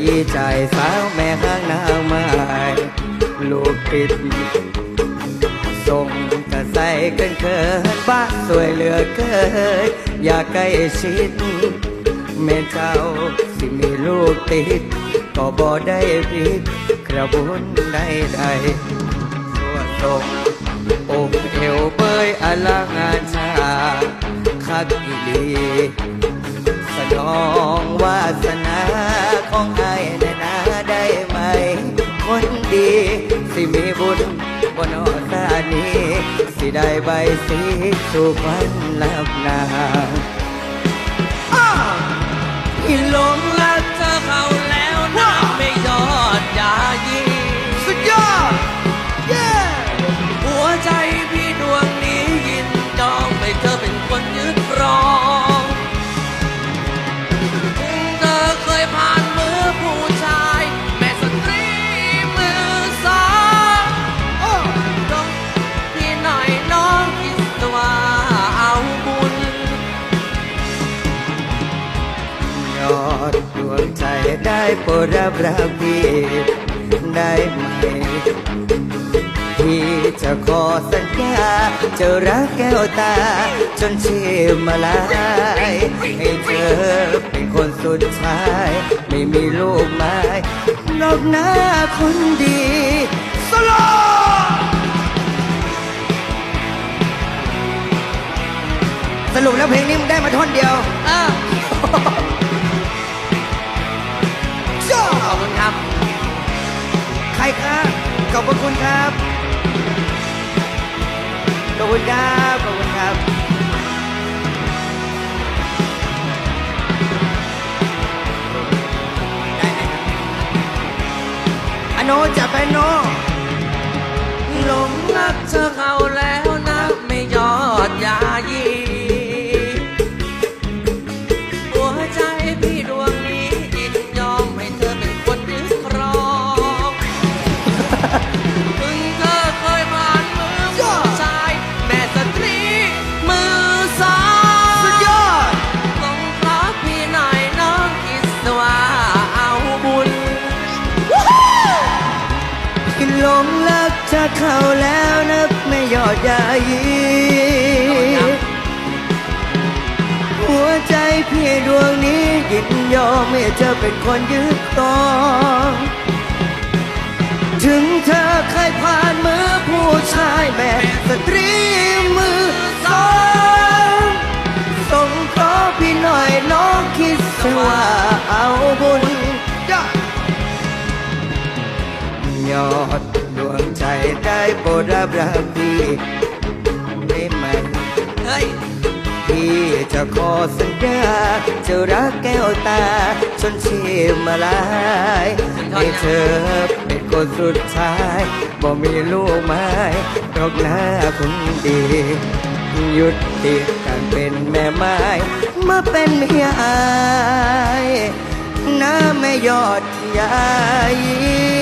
ยีใจสาวแม่ข้างนางไม้ลูกติดส่งกระใสเกินเกินบ้าสวยเหลือเกินอยากใกล้ชิดแม่เจ้าสิมีลูกติด ก็บ่ได้ผิดกระบุนใดใดๆส่วนส่งองเอวเบยอลังงานชาคักอีห ลีสนองวาสนาของไอ้ในนาได้ไหม คนดี สิมีบุญบนอสานี้สิได้ใบสีสุขวันลับนาที่หลงรักเธอเขาแล้วนะไม่ยอดยายีสุดยอดหัวใจ โปรดรับรักพี่ได้ไหมพี่จะขอสัญญาจะรักแก้วตา จนชีพมาลายให้เธอเป็นคนสุดท้าย ไม่มีลูกไม้นอกหน้าคนดีสโลสรุปแล้วเพลงนี้มึงได้มาท่อนเดียวอะ คุณครับ ขอบคุณครับ อโนจับไปโนหลงรักเธอเขา กินหลงรักจะเข้าแล้วนะไม่ยอดยายีหัวใจพี่ดวงนี้ยินยอมให้เธอเป็นคนยึดครองถึงเธอเคยผ่านมือผู้ชายแม่สตรีมือสอง อด ดวงใจได้โปรดรับรักพี่ได้ไหมเฮ้ยพี่จะขอสัญญา จะรักแก้วตาจนชีพมาลายให้เธอเป็นคนสุดท้ายบ่มีลูกไม้ดอกหน้าคนดีหยุดติดการเป็นแม่ไม้มาเป็นเมียอาย น้าไม่ยอดยาย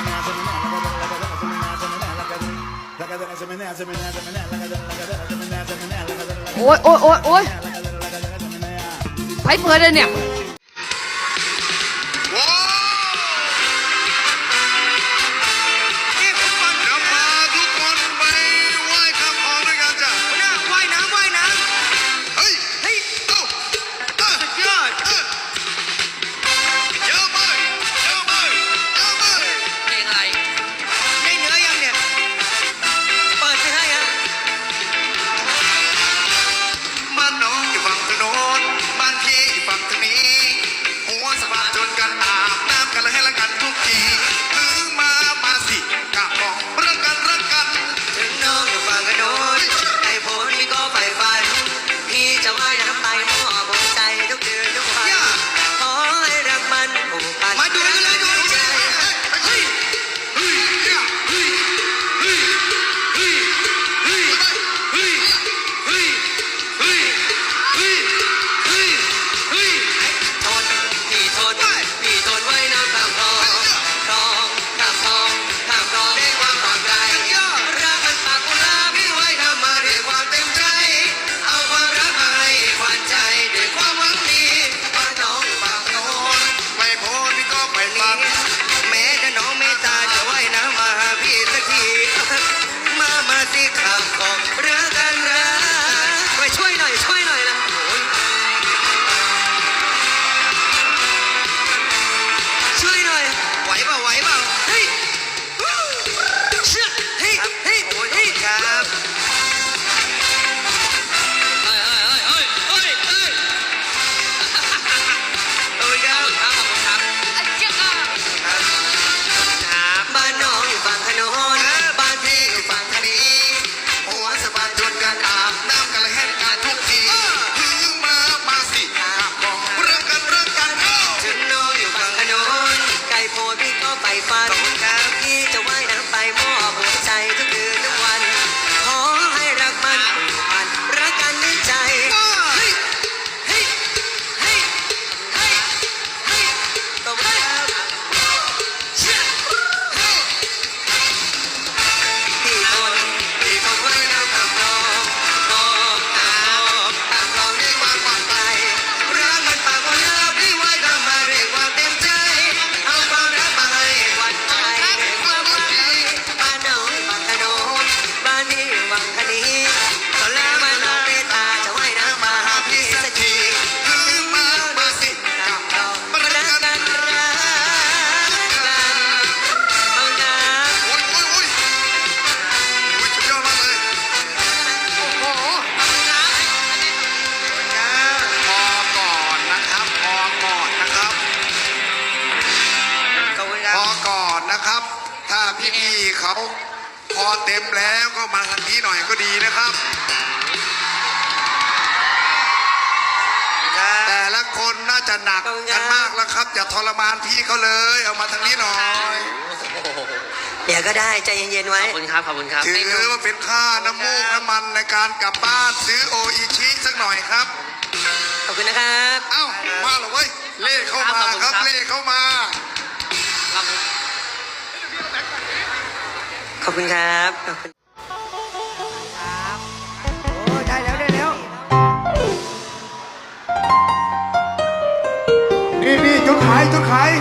โอ้ยโอ้ยโอ้ยโอ๊ยใครเปิดเลยเนี่ย ก็มาทางนี้หน่อยก็ดีนะครับ แต่ละคนน่าจะหนักกันมากแล้วครับ อย่าทรมานพี่เขาเลย เอามาทางนี้หน่อย เดี๋ยวก็ได้ใจเย็นๆไว้ ขอบคุณครับ ขอบคุณครับ ถือว่าเป็นค่าน้ำมูกน้ำมันในการกลับบ้านซื้อโออิชิสักหน่อยครับ ขอบคุณนะครับ เอ้ามาเหรอเว้ยเล่เข้ามาครับเล่เข้ามาขอบคุณครับขอบคุณ ขายจุดขาย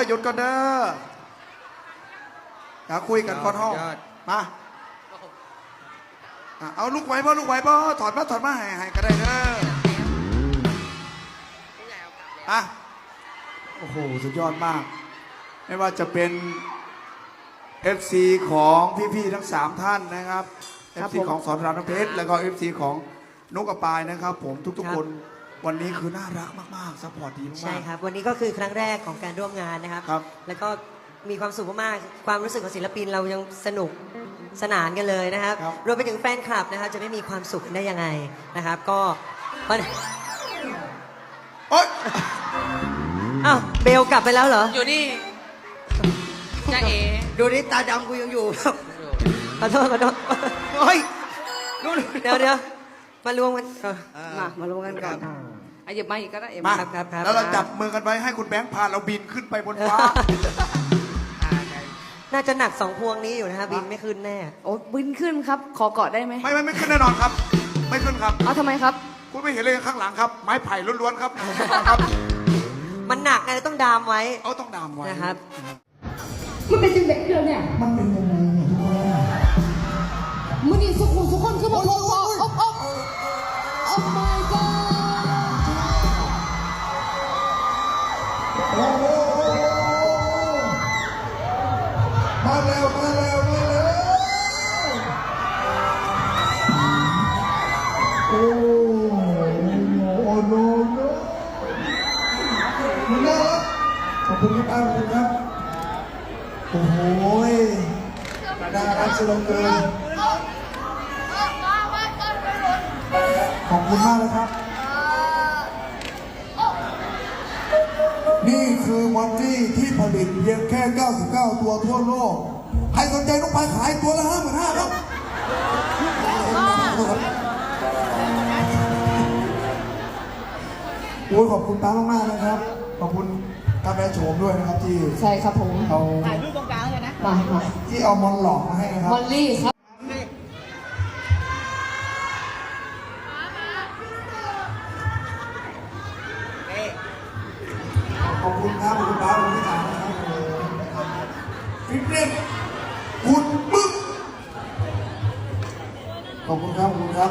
อกันเด้อหยุดกันเด้ออย่าคุยกันก่อนห้องยอดมาอะเอาลูกไว้บ่ลูกไว้บ่ถอดมาถอดมาให้ให้ก็ได้เด้ออะโอ้โห สุดยอดมาก ไม่ว่าจะเป็น FC ของพี่ๆทั้ง 3 ท่านนะครับครับ FC ผมของสอนรามน้ำเพชรแล้วก็ FC ของนุกกระปายนะครับ ผมทุกครัๆบคน วันนี้คือน่ารักมากๆซัพพอร์ตดีมากๆ ใช่ครับ วันนี้ก็คือครั้งแรกของการร่วมงานนะครับ ครับ แล้วก็มีความสุขมากๆ ความรู้สึกของศิลปินเรายังสนุกสนานกันเลยนะครับ ครับ รวมไปถึงแฟนคลับนะครับ จะไม่มีความสุขได้ยังไงนะครับ ก็วันโอ๊ยอ้าวเบลกลับไปแล้วเหรอ อยู่นี่จ้าเอ๋ดูนี่ตาดำกูยังอยู่ ขอโทษขอโทษเฮ้ยนู่นเดี๋ยวเดี๋ยวมารวมกันเออ มามาลงกันก่อน อะหยิบมาอีกก็ได้เอ็มมาครับครับครับแล้วเราจับมือกันไว้ให้คุณแบงค์พาเราบินขึ้นไปบนฟ้า น่าจะหนักสองพวงนี้อยู่นะครับบินไม่ขึ้นแน่ โอ้บินขึ้นครับ ขอกอดได้ไหมไม่ไม่ไม่ขึ้นแน่นอนครับ ไม่ขึ้นครับ เอาทำไมครับ คุณไม่เห็นเลยข้างหลังครับ ไม้ไผ่ล้วนๆครับครับ มันหนักไงต้องดามไว้เอาต้องดามไว้นะครับ มันเป็นจังเด็กเดียวเนี่ย มันเป็นยังไงเนี่ยทุกคนมันนี่สุขุมสุขคนคือบอกว่า โอ้โหน่ารักสุดเหลือเกินขอบคุณมากนะครับ นี่คือมอนตี้ที่ผลิตเพียงแค่ 99 ตัวทั่วโลก ใครสนใจต้องไปขายตัวละห้าหมื่นห้าครับโอ้ยขอบคุณตามากๆนะครับ ขอบคุณตาแม่โฉมด้วยนะครับที่ ใช่ครับผมเอา มามาที่เอามอนหลอกมาให้นะครับมอลลี่ครับ ขอบคุณครับขอบคุณป้าขอบคุณที่ถามนะครับฟิตเนสคุณมึกขอบคุณครับขอบคุณครับ